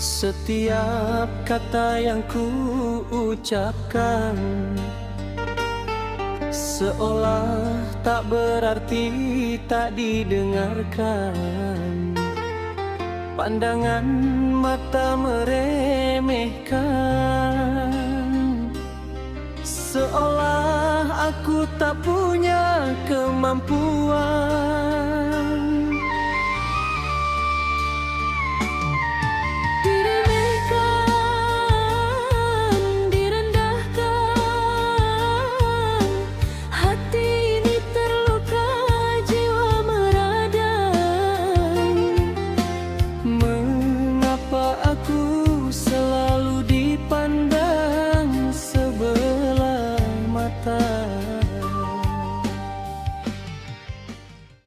Setiap kata yang ku ucapkan Seolah tak berarti tak didengarkan. Pandangan mata meremehkan. Seolah aku tak punya kemampuan.